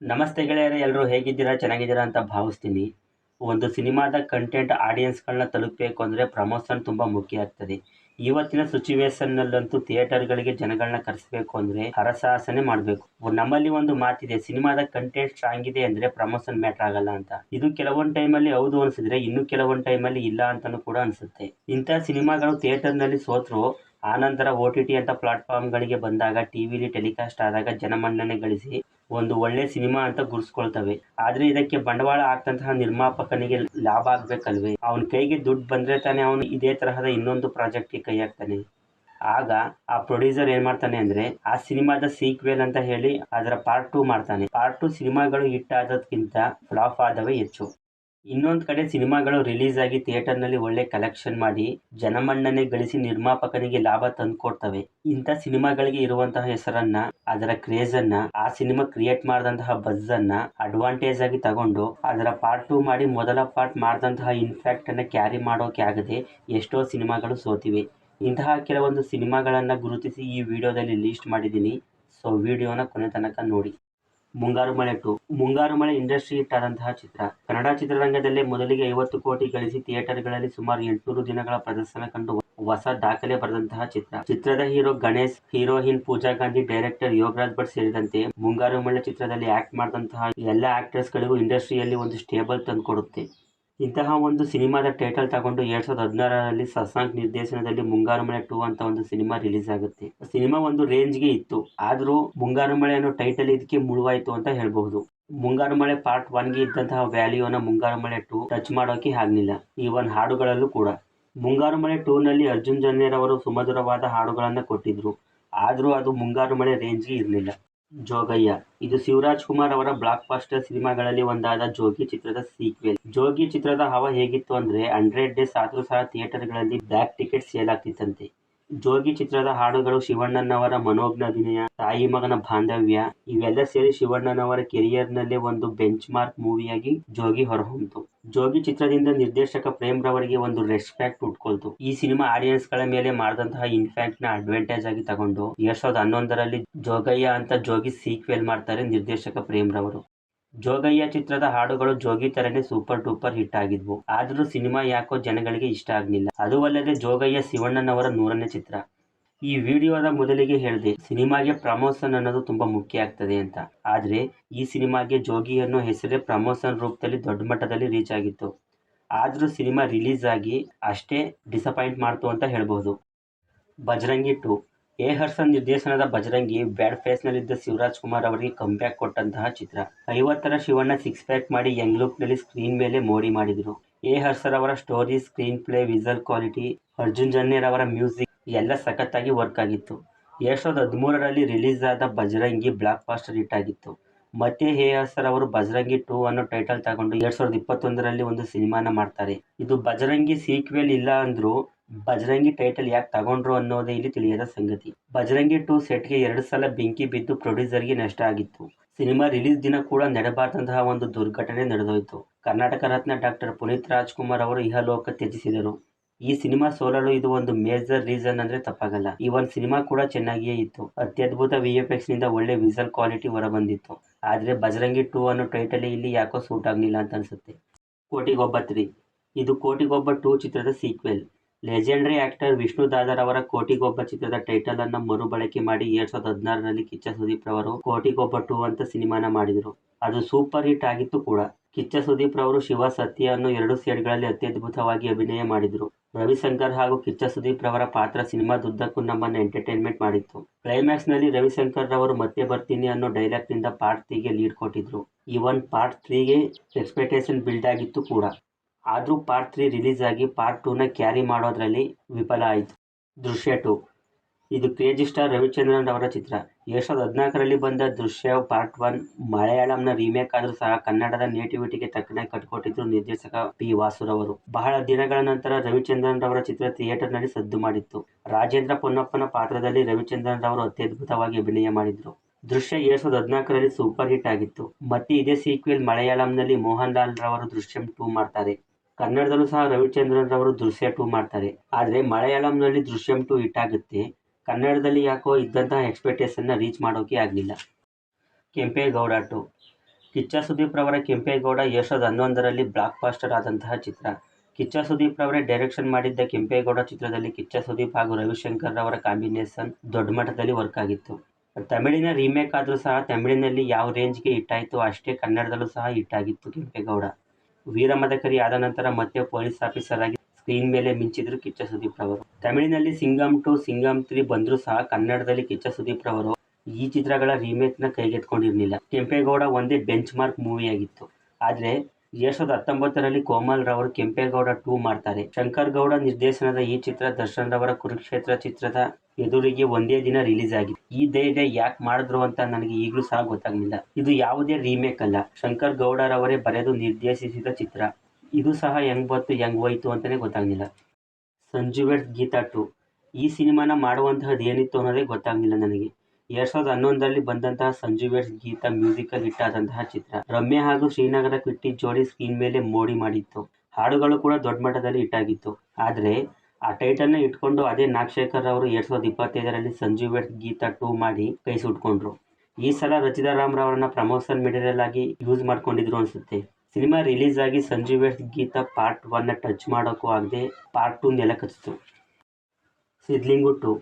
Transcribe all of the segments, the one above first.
ನಮಸ್ತೆ ಗೆಳೆಯರೆ ಎಲ್ಲರೂ ಹೇಗಿದ್ದೀರಾ? ಚೆನ್ನಾಗಿದ್ದೀರಾ ಅಂತ ಭಾವಿಸ್ತೀನಿ. ಒಂದು ಸಿನಿಮಾದ ಕಂಟೆಂಟ್ ಆಡಿಯನ್ಸ್ಗಳನ್ನ ತಲುಪಬೇಕು ಅಂದರೆ ಪ್ರಮೋಷನ್ ತುಂಬ ಮುಖ್ಯ ಆಗ್ತದೆ. ಇವತ್ತಿನ ಸಿಚುವೇಶನ್ನಲ್ಲಂತೂ ಥಿಯೇಟರ್ಗಳಿಗೆ ಜನಗಳನ್ನ ಕರೆಸಬೇಕು ಅಂದರೆ ಹರಸಾಹಸನೆ ಮಾಡಬೇಕು. ನಮ್ಮಲ್ಲಿ ಒಂದು ಮಾತಿದೆ, ಸಿನಿಮಾದ ಕಂಟೆಂಟ್ ಸ್ಟ್ರಾಂಗ್ ಇದೆ ಅಂದರೆ ಪ್ರಮೋಷನ್ ಮ್ಯಾಟ್ರ್ ಆಗಲ್ಲ ಅಂತ. ಇದು ಕೆಲವೊಂದು ಟೈಮಲ್ಲಿ ಹೌದು ಅನಿಸಿದ್ರೆ ಇನ್ನು ಕೆಲವೊಂದು ಟೈಮಲ್ಲಿ ಇಲ್ಲ ಅಂತಲೂ ಕೂಡ ಅನಿಸುತ್ತೆ. ಇಂಥ ಸಿನಿಮಾಗಳು ಥಿಯೇಟರ್ನಲ್ಲಿ ಸೋತರು ಆನಂತರ ಓ ಟಿ ಟಿ ಅಂತ ಪ್ಲಾಟ್ಫಾರ್ಮ್ಗಳಿಗೆ ಬಂದಾಗ ಟಿ ವಿಲಿ ಟೆಲಿಕಾಸ್ಟ್ ಆದಾಗ, ಜನಮನ್ನಣೆ ಗಳಿಸಿ ಒಂದು ಒಳ್ಳೆ ಸಿನಿಮಾ ಅಂತ ಗುರ್ಸ್ಕೊಳ್ತವೆ ಆದ್ರೆ ಇದಕ್ಕೆ ಬಂಡವಾಳ ಆಗ್ತಂತಹ ನಿರ್ಮಾಪಕನಿಗೆ ಲಾಭ ಆಗ್ಬೇಕಲ್ವೇ? ಅವನ ಕೈಗೆ ದುಡ್ಡು ಬಂದ್ರೆ ತಾನೇ ಅವನು ಇದೇ ತರಹದ ಇನ್ನೊಂದು ಪ್ರಾಜೆಕ್ಟ್ಗೆ ಕೈ ಹಾಕ್ತಾನೆ. ಆಗ ಆ ಪ್ರೊಡ್ಯೂಸರ್ ಏನ್ ಮಾಡ್ತಾನೆ ಅಂದ್ರೆ, ಆ ಸಿನಿಮಾದ ಸೀಕ್ವೆಲ್ ಅಂತ ಹೇಳಿ ಅದರ ಪಾರ್ಟ್ ಟೂ ಮಾಡ್ತಾನೆ. ಪಾರ್ಟ್ ಟೂ ಸಿನಿಮಾಗಳು ಹಿಟ್ ಆದದ್ಕಿಂತ ಫ್ಲಾಪ್ ಆದವೇ ಹೆಚ್ಚು. ಇನ್ನೊಂದು ಕಡೆ ಸಿನಿಮಾಗಳು ರಿಲೀಸ್ ಆಗಿ ಥಿಯೇಟರ್ನಲ್ಲಿ ಒಳ್ಳೆ ಕಲೆಕ್ಷನ್ ಮಾಡಿ ಜನಮನ್ನಣೆ ಗಳಿಸಿ ನಿರ್ಮಾಪಕನಿಗೆ ಲಾಭ ತಂದುಕೊಡ್ತವೆ. ಇಂಥ ಸಿನಿಮಾಗಳಿಗೆ ಇರುವಂತಹ ಹೆಸರನ್ನ, ಅದರ ಕ್ರೇಜ್ ಅನ್ನ, ಆ ಸಿನಿಮಾ ಕ್ರಿಯೇಟ್ ಮಾಡಿದಂತಹ ಬಜ್ ಅನ್ನ ಅಡ್ವಾಂಟೇಜ್ ಆಗಿ ತಗೊಂಡು ಅದರ ಪಾರ್ಟ್ ಟೂ ಮಾಡಿ ಮೊದಲ ಪಾರ್ಟ್ ಮಾಡಿದಂತಹ ಇನ್ಫ್ಯಾಕ್ಟ್ ಅನ್ನ ಕ್ಯಾರಿ ಮಾಡೋಕೆ ಆಗದೆ ಎಷ್ಟೋ ಸಿನಿಮಾಗಳು ಸೋತಿವೆ. ಇಂತಹ ಕೆಲವೊಂದು ಸಿನಿಮಾಗಳನ್ನ ಗುರುತಿಸಿ ಈ ವಿಡಿಯೋದಲ್ಲಿ ಲಿಸ್ಟ್ ಮಾಡಿದ್ದೀನಿ. ಸೊ ವಿಡಿಯೋನ ಕೊನೆ ತನಕ ನೋಡಿ. ಮುಂಗಾರು ಮಳೆ ಟು. ಮುಂಗಾರು ಮಳೆ ಇಂಡಸ್ಟ್ರಿ ಹಿಟ್ ಆದಂತಹ ಚಿತ್ರ. ಕನ್ನಡ ಚಿತ್ರರಂಗದಲ್ಲೇ ಮೊದಲಿಗೆ ಐವತ್ತು ಕೋಟಿ ಗಳಿಸಿ ಥಿಯೇಟರ್ಗಳಲ್ಲಿ ಸುಮಾರು ಎಂಟುನೂರು ದಿನಗಳ ಪ್ರದರ್ಶನ ಕಂಡು ಹೊಸ ದಾಖಲೆ ಬರೆದಂತಹ ಚಿತ್ರ. ಚಿತ್ರದ hero Ganesh, heroine Pooja Gandhi, director Yogaraj Bhat ಸೇರಿದಂತೆ ಮುಂಗಾರು ಮಳೆ ಚಿತ್ರದಲ್ಲಿ ಆಕ್ಟ್ ಮಾಡಿದಂತಹ ಎಲ್ಲ ಆಕ್ಟರ್ಸ್ ಗಳಿಗೂ ಇಂಡಸ್ಟ್ರಿಯಲ್ಲಿ ಒಂದು ಸ್ಟೇಬಲ್ ತಂದುಕೊಡುತ್ತೆ. ಇಂತಹ ಒಂದು ಸಿನಿಮಾದ ಟೈಟಲ್ ತಗೊಂಡು ಎರಡ್ ಸಾವಿರದ ಹದಿನಾರರಲ್ಲಿ ಶಶಾಂಕ್ ನಿರ್ದೇಶನದಲ್ಲಿ ಮುಂಗಾರು ಮಳೆ ಟೂ ಅಂತ ಒಂದು ಸಿನಿಮಾ ರಿಲೀಸ್ ಆಗುತ್ತೆ. ಸಿನಿಮಾ ಒಂದು ರೇಂಜ್ಗೆ ಇತ್ತು. ಆದರೂ ಮುಂಗಾರು ಮಳೆ ಅನ್ನೋ ಟೈಟಲ್ ಇದಕ್ಕೆ ಮುಳುವಾಯಿತು ಅಂತ ಹೇಳಬಹುದು. ಮುಂಗಾರು ಮಳೆ ಪಾರ್ಟ್ ಒನ್ಗೆ ಇದ್ದಂತಹ ವ್ಯಾಲ್ಯೂನ ಮುಂಗಾರು ಮಳೆ ಟೂ ಟಚ್ ಮಾಡೋಕೆ ಆಗ್ಲಿಲ್ಲ. ಈವನ್ ಹಾಡುಗಳಲ್ಲೂ ಕೂಡ. ಮುಂಗಾರು ಮಳೆ ಟೂ ನಲ್ಲಿ ಅರ್ಜುನ್ ಜನ್ಯರವರು ಸುಮಧುರವಾದ ಹಾಡುಗಳನ್ನ ಕೊಟ್ಟಿದ್ರು. ಆದರೂ ಅದು ಮುಂಗಾರು ಮಳೆ ರೇಂಜ್ಗೆ ಇರಲಿಲ್ಲ. ಜೋಗಯ್ಯ. ಇದು ಶಿವರಾಜ್ ಕುಮಾರ್ ಅವರ ಬ್ಲಾಕ್ ಬಾಸ್ಟರ್ ಸಿನಿಮಾಗಳಲ್ಲಿ ಒಂದಾದ ಜೋಗಿ ಚಿತ್ರದ ಸೀಕ್ವೆಲ್ ಜೋಗಿ ಚಿತ್ರದ ಹವ ಹೇಗಿತ್ತು ಅಂದ್ರೆ ಹಂಡ್ರೆಡ್ ಡೇಸ್ ಆದ್ರೂ ಸಹ ಥಿಯೇಟರ್ಗಳಲ್ಲಿ ಬ್ಯಾಕ್ ಟಿಕೆಟ್ ಸೇಲ್ ಆಗ್ತಿತ್ತಂತೆ. ಜೋಗಿ ಚಿತ್ರದ ಹಾಡುಗಳು ಶಿವಣ್ಣನವರ ಮನೋಜ್ಞ ಅಭಿನಯ, ತಾಯಿ ಮಗನ ಬಾಂಧವ್ಯ, ಇವೆಲ್ಲ ಸೇರಿ ಶಿವಣ್ಣನವರ ಕೆರಿಯರ್ನಲ್ಲಿ ಒಂದು ಬೆಂಚ್ ಮಾರ್ಕ್ ಮೂವಿಯಾಗಿ ಜೋಗಿ ಹೊರಹೊಮ್ಮಿತು. ಜೋಗಿ ಚಿತ್ರದಿಂದ ನಿರ್ದೇಶಕ ಪ್ರೇಮ್ ರವರಿಗೆ ಒಂದು ರೆಸ್ಪೆಕ್ಟ್ ಉಟ್ಕೊಳ್ತು. ಈ ಸಿನಿಮಾ ಆಡಿಯನ್ಸ್ಗಳ ಮೇಲೆ ಮಾಡಿದಂತಹ ಇನ್ಫ್ಯಾಕ್ಟ್ನ ಅಡ್ವಾಂಟೇಜ್ ಆಗಿ ತಗೊಂಡು, ಎರಡ್ ಸಾವಿರದ ಹನ್ನೊಂದರಲ್ಲಿ ಜೋಗಯ್ಯ ಅಂತ ಜೋಗಿ ಸೀಕ್ವೆಲ್ ಮಾಡ್ತಾರೆ ನಿರ್ದೇಶಕ ಪ್ರೇಮ್ ರವರು ಜೋಗಯ್ಯ ಚಿತ್ರದ ಹಾಡುಗಳು ಜೋಗಿ ತರನೇ ಸೂಪರ್ ಡೂಪರ್ ಹಿಟ್ ಆಗಿದ್ವು. ಆದ್ರೂ ಸಿನಿಮಾ ಯಾಕೋ ಜನಗಳಿಗೆ ಇಷ್ಟ ಆಗ್ಲಿಲ್ಲ. ಅದು ಅಲ್ಲದೆ ಜೋಗಯ್ಯ ಶಿವಣ್ಣನವರ ನೂರನೇ ಚಿತ್ರ. ಈ ವಿಡಿಯೋದ ಮೊದಲಿಗೆ ಹೇಳಿದೆ, ಸಿನಿಮಾಗೆ ಪ್ರಮೋಷನ್ ಅನ್ನೋದು ತುಂಬಾ ಮುಖ್ಯ ಆಗ್ತದೆ ಅಂತ. ಆದ್ರೆ, ಈ ಸಿನಿಮಾಗೆ ಜೋಗಿ ಅನ್ನೋ ಹೆಸರೇ ಪ್ರಮೋಷನ್ ರೂಪದಲ್ಲಿ ದೊಡ್ಡ ಮಟ್ಟದಲ್ಲಿ ರೀಚ್ ಆಗಿತ್ತು. ಆದ್ರೂ ಸಿನಿಮಾ ರಿಲೀಸ್ ಆಗಿ ಅಷ್ಟೇ ಡಿಸಪಾಯಿಂಟ್ ಮಾಡ್ತು ಅಂತ ಹೇಳ್ಬಹುದು ಬಜರಂಗಿ ಟು ಎ ನಿರ್ದೇಶನದ ಬಜರಂಗಿ ಬ್ಯಾಡ್ ಫೇಸ್ ನಲ್ಲಿದ್ದ ಶಿವರಾಜ್ ಕುಮಾರ್ ಅವರಿಗೆ ಕಂಬ್ಯಾಕ್ ಕೊಟ್ಟಂತಹ ಚಿತ್ರ. ಐವತ್ತರ ಶಿವಣ್ಣ ಸಿಕ್ಸ್ ಪ್ಯಾಕ್ ಮಾಡಿ ಯಂಗ್ ಲುಕ್ನಲ್ಲಿ ಸ್ಕ್ರೀನ್ ಮೇಲೆ ಮೋಡಿ ಮಾಡಿದ್ರು. ಎ ಹರ್ಷರ್ ಅವರ story screenplay visual quality Arjun Janya ಅವರ ಮ್ಯೂಸಿಕ್ ಎಲ್ಲ ಸಖತ್ತಾಗಿ ವರ್ಕ್ ಆಗಿತ್ತು. ಎರಡ್ ಸಾವಿರದ ಹದಿಮೂರರಲ್ಲಿ ರಿಲೀಸ್ ಆದ ಬಜರಂಗಿ ಬ್ಲಾಕ್ ಬಾಸ್ಟರ್ ಹಿಟ್ ಆಗಿತ್ತು. ಮತ್ತೆ ಹೇ ಹರ್ಸರ್ ಅವರು ಬಜರಂಗಿ ಟೂ ಅನ್ನೋ ಟೈಟಲ್ ತಗೊಂಡು ಎರಡ್ ಸಾವಿರದ ಇಪ್ಪತ್ತೊಂದರಲ್ಲಿ ಒಂದು ಸಿನಿಮಾನ ಮಾಡ್ತಾರೆ. ಇದು ಬಜರಂಗಿ ಸೀಕ್ವೆಲ್ ಇಲ್ಲ ಅಂದ್ರೂ ಬಜರಂಗಿ ಟೈಟಲ್ ಯಾಕೆ ತಗೊಂಡ್ರು ಅನ್ನೋದೇ ಇಲ್ಲಿ ತಿಳಿಯದ ಸಂಗತಿ. ಬಜರಂಗಿ ಟೂ ಸೆಟ್ಗೆ ಎರಡು ಸಲ ಬೆಂಕಿ ಬಿದ್ದು ಪ್ರೊಡ್ಯೂಸರ್ಗೆ ನಷ್ಟ ಆಗಿತ್ತು. ಸಿನಿಮಾ ರಿಲೀಸ್ ದಿನ ಕೂಡ ನಡೆಬಾರ್ದಂತಹ ಒಂದು ದುರ್ಘಟನೆ ನಡೆದೋಯ್ತು. ಕರ್ನಾಟಕ ರತ್ನ ಡಾಕ್ಟರ್ ಪುನೀತ್ ರಾಜ್ಕುಮಾರ್ ಅವರು ಇಹಲೋಕ ತ್ಯಜಿಸಿದರು. ಈ ಸಿನಿಮಾ ಸೋಲಲು ಇದು ಒಂದು ಮೇಜರ್ ರೀಸನ್ ಅಂದ್ರೆ ತಪ್ಪಾಗಲ್ಲ. ಈ ಒಂದು ಸಿನಿಮಾ ಕೂಡ ಚೆನ್ನಾಗಿಯೇ ಇತ್ತು. ಅತ್ಯದ್ಭುತ ವಿ ಎಫ್ ಎಕ್ಸ್ನಿಂದ ಒಳ್ಳೆ ವಿಸಲ್ ಕ್ವಾಲಿಟಿ ಹೊರಬಂದಿತ್ತು. ಆದ್ರೆ ಬಜರಂಗಿ ಟೂ ಅನ್ನೋ ಟೈಟಲ್ ಇಲ್ಲಿ ಯಾಕೋ ಸೂಟ್ ಆಗ್ಲಿಲ್ಲ ಅಂತ ಅನ್ಸುತ್ತೆ. ಕೋಟಿಗೊಬ್ಬ ತ್ರೀ ಇದು ಕೋಟಿಗೊಬ್ಬ ಟೂ ಚಿತ್ರದ ಸೀಕ್ವೆಲ್ ಲೆಜೆಂಡರಿ ಆಕ್ಟರ್ ವಿಷ್ಣು ದಾದರವರ ಅವರ ಕೋಟಿಗೊಬ್ಬ ಚಿತ್ರದ ಟೈಟಲ್ ಅನ್ನ ಮರುಬಳಕೆ ಮಾಡಿ ಎರಡ್ ಸಾವಿರದ ಹದಿನಾರರಲ್ಲಿ ಕಿಚ್ಚ ಸುದೀಪ್ ರವರು ಕೋಟಿಗೊಬ್ಬ ಟೂ ಅಂತ ಸಿನಿಮಾನ ಮಾಡಿದರು. ಅದು ಸೂಪರ್ ಹಿಟ್ ಆಗಿತ್ತು ಕೂಡ. ಕಿಚ್ಚ ಸುದೀಪ್ ರವರು ಶಿವ ಸತ್ಯ ಅನ್ನೋ ಎರಡು ಸೇಡ್ಗಳಲ್ಲಿ ಅತ್ಯದ್ಭುತವಾಗಿ ಅಭಿನಯ ಮಾಡಿದರು. ರವಿಶಂಕರ್ ಹಾಗೂ ಕಿಚ್ಚ ಸುದೀಪ್ ರವರ ಪಾತ್ರ ಸಿನಿಮಾದುದ್ದಕ್ಕೂ ನಮ್ಮನ್ನ ಎಂಟರ್ಟೈನ್ಮೆಂಟ್ ಮಾಡಿತ್ತು. ಕ್ಲೈಮ್ಯಾಕ್ಸ್ನಲ್ಲಿ ರವಿಶಂಕರ್ ರವರು ಮತ್ತೆ ಬರ್ತೀನಿ ಅನ್ನೋ ಡೈಲಾಗ್ನಿಂದ ಪಾರ್ಟ್ ತ್ರೀಗೆ ಲೀಡ್ ಕೊಟ್ಟಿದ್ರು. ಇವನ್ ಪಾರ್ಟ್ ತ್ರೀಗೆ ಎಕ್ಸ್ಪೆಕ್ಟೇಷನ್ ಬಿಲ್ಡ್ ಆಗಿತ್ತು ಕೂಡ. ಆದರೂ ಪಾರ್ಟ್ ತ್ರೀ ರಿಲೀಸ್ ಆಗಿ ಪಾರ್ಟ್ ಟೂನ ಕ್ಯಾರಿ ಮಾಡೋದ್ರಲ್ಲಿ ವಿಫಲ ಆಯಿತು. ದೃಶ್ಯ ಟು ಇದು ಕ್ರೇಜಿ ಸ್ಟಾರ್ ರವಿಚಂದ್ರನ್ ಅವರ ಚಿತ್ರ. ಎರಡ್ ಸಾವಿರದ ಹದಿನಾಲ್ಕರಲ್ಲಿ ಬಂದ ದೃಶ್ಯ ಪಾರ್ಟ್ ಒನ್ ಮಲಯಾಳಂನ ರೀಮೇಕ್ ಆದರೂ ಸಹ ಕನ್ನಡದ ನೇಟಿವಿಟಿಗೆ ತಕ್ಕನಾಗಿ ಕಟ್ಕೊಟ್ಟಿದ್ರು ನಿರ್ದೇಶಕ ಪಿ ವಾಸುರವರು. ಬಹಳ ದಿನಗಳ ನಂತರ ರವಿಚಂದ್ರನ್ ರವರ ಚಿತ್ರ ಥಿಯೇಟರ್ನಲ್ಲಿ ಸದ್ದು ಮಾಡಿತ್ತು. ರಾಜೇಂದ್ರ ಪೊನ್ನಪ್ಪನ ಪಾತ್ರದಲ್ಲಿ ರವಿಚಂದ್ರನ್ ರವರು ಅತ್ಯದ್ಭುತವಾಗಿ ಅಭಿನಯ ಮಾಡಿದ್ರು. ದೃಶ್ಯ ಎರಡ್ ಸಾವಿರದ ಹದಿನಾಲ್ಕರಲ್ಲಿ ಸೂಪರ್ ಹಿಟ್ ಆಗಿತ್ತು. ಮತ್ತೆ ಇದೇ ಸೀಕ್ವೆಲ್ ಮಲಯಾಳಂನಲ್ಲಿ ಮೋಹನ್ ಲಾಲ್ ರವರು ದೃಶ್ಯಂ ಟೂ ಮಾಡ್ತಾರೆ. ಕನ್ನಡದಲ್ಲೂ ಸಹ ರವಿಚಂದ್ರನ್ ರವರು ದೃಶ್ಯ ಟೂ ಮಾಡ್ತಾರೆ. ಆದರೆ ಮಲಯಾಳಂನಲ್ಲಿ ದೃಶ್ಯಂ ಟು ಹಿಟ್ ಆಗುತ್ತೆ. ಕನ್ನಡದಲ್ಲಿ ಯಾಕೋ ಇದ್ದಂತಹ ಎಕ್ಸ್ಪೆಕ್ಟೇಷನ್ನ ರೀಚ್ ಮಾಡೋಕೆ ಆಗಲಿಲ್ಲ. ಕೆಂಪೇಗೌಡ ಟು. ಕಿಚ್ಚ ಸುದೀಪ್ ರವರ ಕೆಂಪೇಗೌಡ ಎರಡು ಸಾವಿರದ ಹನ್ನೊಂದರಲ್ಲಿ ಬ್ಲಾಕ್ ಬಾಸ್ಟರ್ ಆದಂತಹ ಚಿತ್ರ. ಕಿಚ್ಚ ಸುದೀಪ್ ರವರೇ ಡೈರೆಕ್ಷನ್ ಮಾಡಿದ್ದ ಕೆಂಪೇಗೌಡ ಚಿತ್ರದಲ್ಲಿ ಕಿಚ್ಚ ಸುದೀಪ್ ಹಾಗೂ ರವಿಶಂಕರ್ ರವರ ಕಾಂಬಿನೇಷನ್ ದೊಡ್ಡ ಮಟ್ಟದಲ್ಲಿ ವರ್ಕ್ ಆಗಿತ್ತು. ತಮಿಳಿನ ರೀಮೇಕ್ ಆದರೂ ಸಹ ತಮಿಳಿನಲ್ಲಿ ಯಾವ ರೇಂಜ್ಗೆ ಹಿಟ್ಟಾಯಿತು ಅಷ್ಟೇ ಕನ್ನಡದಲ್ಲೂ ಸಹ ಹಿಟ್ಟಾಗಿತ್ತು ಕೆಂಪೇಗೌಡ. ವೀರಮದಕರಿ ಆದ ನಂತರ ಮತ್ತೆ ಪೊಲೀಸ್ ಆಫೀಸರ್ ಆಗಿ ಸ್ಕ್ರೀನ್ ಮೇಲೆ ಮಿಂಚಿದ್ರು ಕಿಚ್ಚ ಸುದೀಪ್ ರವರು. ತಮಿಳಿನಲ್ಲಿ ಸಿಂಗಂ ಟು ಸಿಂಗಂ ತ್ರೀ ಬಂದರೂ ಸಹ ಕನ್ನಡದಲ್ಲಿ ಕಿಚ್ಚ ಸುದೀಪ್ ರವರು ಈ ಚಿತ್ರಗಳ ರೀಮೇಕ್ನ ಕೈಗೆತ್ಕೊಂಡಿರಲಿಲ್ಲ ಕೆಂಪೇಗೌಡ ಒಂದೇ ಬೆಂಚ್ ಮಾರ್ಕ್ ಮೂವಿಯಾಗಿತ್ತು. ಆದರೆ ಎರಡ್ ಸಾವಿರದ ಹತ್ತೊಂಬತ್ತರಲ್ಲಿ ಕೋಮಲ್ ರವರು ಕೆಂಪೇಗೌಡ ಟೂ ಮಾಡ್ತಾರೆ. ಶಂಕರ್ ಗೌಡ ನಿರ್ದೇಶನದ ಈ ಚಿತ್ರ ದರ್ಶನ್ ರವರ ಕುರುಕ್ಷೇತ್ರ ಚಿತ್ರದ ಎದುರಿಗೆ ಒಂದೇ ದಿನ ರಿಲೀಸ್ ಆಗಿದೆ. ಈ ಧೈರ್ಯ ಯಾಕೆ ಮಾಡಿದ್ರು ಅಂತ ನನಗೆ ಈಗಲೂ ಸಹ ಗೊತ್ತಾಗಲಿಲ್ಲ. ಇದು ಯಾವುದೇ ರೀಮೇಕ್ ಅಲ್ಲ. ಶಂಕರ್ ಗೌಡರವರೇ ಬರೆದು ನಿರ್ದೇಶಿಸಿದ ಚಿತ್ರ. ಇದು ಸಹ ಹೆಂಗ್ ಬಂತು, ಹೆಂಗ್ ಹೋಯ್ತು ಅಂತಲೇ ಗೊತ್ತಾಗಲಿಲ್ಲ. Sanju weds Geetha two. ಈ ಸಿನಿಮಾನ ಮಾಡುವಂತಹದ್ದು ಏನಿತ್ತು ಅನ್ನೋದೇ ಗೊತ್ತಾಗಲಿಲ್ಲ ನನಗೆ. ಎರಡ್ ಸಾವಿರದ ಹನ್ನೊಂದರಲ್ಲಿ ಬಂದಂತಹ Sanju weds Geetha musical hit ಆದಂತಹ ಚಿತ್ರ. ರಮ್ಯ ಹಾಗೂ ಶ್ರೀನಗರ ಕಿಟ್ಟಿ ಜೋಡಿ ಸ್ಕ್ರೀನ್ ಮೇಲೆ ಮೋಡಿ ಮಾಡಿತ್ತು. ಹಾಡುಗಳು ಕೂಡ ದೊಡ್ಡ ಮಟ್ಟದಲ್ಲಿ ಹಿಟ್ ಆಗಿತ್ತು. ಆದರೆ ಆ ಟೈಟಲ್ನ ಇಟ್ಕೊಂಡು ಅದೇ ನಾಗಶೇಖರ್ ಅವರು ಎರಡು ಸಾವಿರದ ಇಪ್ಪತ್ತೈದರಲ್ಲಿ ಸಂಜು ವೆಡ್ಸ್ ಗೀತಾ ಟೂ ಮಾಡಿ ಕೈ ಸುಟ್ಕೊಂಡ್ರು. ಈ ಸಲ ರಚಿತಾ ರಾಮ್ ರವರನ್ನ ಪ್ರಮೋಷನ್ ಮೆಟೀರಿಯಲ್ ಆಗಿ ಯೂಸ್ ಮಾಡ್ಕೊಂಡಿದ್ರು ಅನ್ಸುತ್ತೆ. ಸಿನಿಮಾ ರಿಲೀಸ್ ಆಗಿ ಸಂಜು ವೆಡ್ಸ್ ಗೀತಾ ಪಾರ್ಟ್ ಒನ್ನ ಟಚ್ ಮಾಡೋಕ್ಕೂ ಆಗದೆ ಪಾರ್ಟ್ ಟೂ ನೆಲ ಕಚ್ಚಿತು. ಸಿದ್ಲಿಂಗು ಟು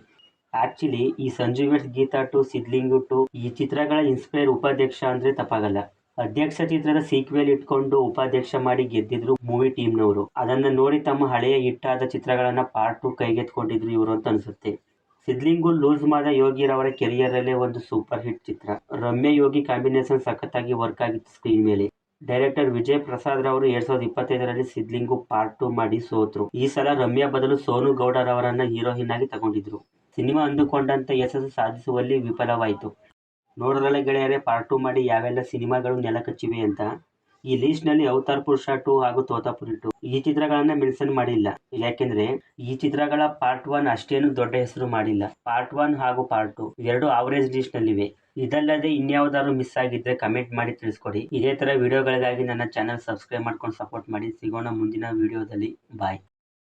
ಆಕ್ಚುಲಿ ಈ Sanju weds Geetha two Sidlingu two ಈ ಚಿತ್ರಗಳ ಇನ್ಸ್ಪೈರ್ ಉಪಾಧ್ಯಕ್ಷ ಅಂದ್ರೆ ತಪ್ಪಾಗಲ್ಲ. ಅಧ್ಯಕ್ಷ ಚಿತ್ರದ ಸೀಕ್ವೆಲ್ ಇಟ್ಕೊಂಡು ಉಪಾಧ್ಯಕ್ಷ ಮಾಡಿ ಗೆದ್ದಿದ್ರು ಮೂವಿ ಟೀಮ್ನವರು ಅದನ್ನ ನೋಡಿ ತಮ್ಮ ಹಳೆಯ ಹಿಟ್ಟಾದ ಚಿತ್ರಗಳನ್ನ ಪಾರ್ಟ್ ಟು ಕೈಗೆತ್ಕೊಂಡಿದ್ರು ಇವರು ಅಂತ ಅನ್ಸುತ್ತೆ. ಸಿದ್ಲಿಂಗು ಲೂಸ್ ಮಾದ ಯೋಗಿರವರ ಕೆರಿಯರ್ ಅಲ್ಲೇ ಒಂದು ಸೂಪರ್ ಹಿಟ್ ಚಿತ್ರ. ರಮ್ಯ ಯೋಗಿ ಕಾಂಬಿನೇಷನ್ ಸಖತ್ತಾಗಿ ವರ್ಕ್ ಆಗಿತ್ತು ಸ್ಕ್ರೀನ್ ಮೇಲೆ. ಡೈರೆಕ್ಟರ್ ವಿಜಯ್ ಪ್ರಸಾದ್ ರವರು ಎರಡ್ ಸಾವಿರದ ಇಪ್ಪತ್ತೈದರಲ್ಲಿ ಸಿದ್ಲಿಂಗು ಪಾರ್ಟ್ ಟು ಮಾಡಿ ಸೋತ್ರು. ಈ ಸಲ ರಮ್ಯಾ ಬದಲು ಸೋನು ಗೌಡರವರನ್ನ ಹೀರೋಯಿನ್ ಆಗಿ ತಗೊಂಡಿದ್ರು. ಸಿನಿಮಾ ಅಂದುಕೊಂಡಂತೆ ಯಶಸ್ಸು ಸಾಧಿಸುವಲ್ಲಿ ವಿಫಲವಾಯಿತು. ನೋಡೋದ್ರಲ್ಲೇ ಗೆಳೆಯರೇ ಪಾರ್ಟ್ ಟು ಮಾಡಿ ಯಾವೆಲ್ಲ ಸಿನಿಮಾಗಳು ನೆಲಕಚ್ಚಿವೆ ಅಂತ ಈ ಲಿಸ್ಟ್ನಲ್ಲಿ ಅವತಾರ್ ಪುರುಷ ಟು ಹಾಗೂ ತೋತಾಪುರಿ ಟು ಈ ಚಿತ್ರಗಳನ್ನ ಮೆನ್ಷನ್ ಮಾಡಿಲ್ಲ. ಯಾಕೆಂದ್ರೆ ಈ ಚಿತ್ರಗಳ ಪಾರ್ಟ್ ಒನ್ ಅಷ್ಟೇನು ದೊಡ್ಡ ಹೆಸರು ಮಾಡಿಲ್ಲ. ಪಾರ್ಟ್ ಒನ್ ಹಾಗೂ ಪಾರ್ಟ್ ಟು ಎರಡು ಆವರೇಜ್ ಲಿಸ್ಟ್ ನಲ್ಲಿವೆ. ಇದಲ್ಲದೆ ಇನ್ಯಾವುದಾದ್ರು ಮಿಸ್ ಆಗಿದ್ರೆ ಕಮೆಂಟ್ ಮಾಡಿ ತಿಳಿಸ್ಕೊಡಿ. ಇದೇ ತರ ವಿಡಿಯೋಗಳಿಗಾಗಿ ನನ್ನ ಚಾನಲ್ ಸಬ್ಸ್ಕ್ರೈಬ್ ಮಾಡ್ಕೊಂಡು ಸಪೋರ್ಟ್ ಮಾಡಿ. ಸಿಗೋಣ ಮುಂದಿನ ವಿಡಿಯೋದಲ್ಲಿ ಬಾಯ್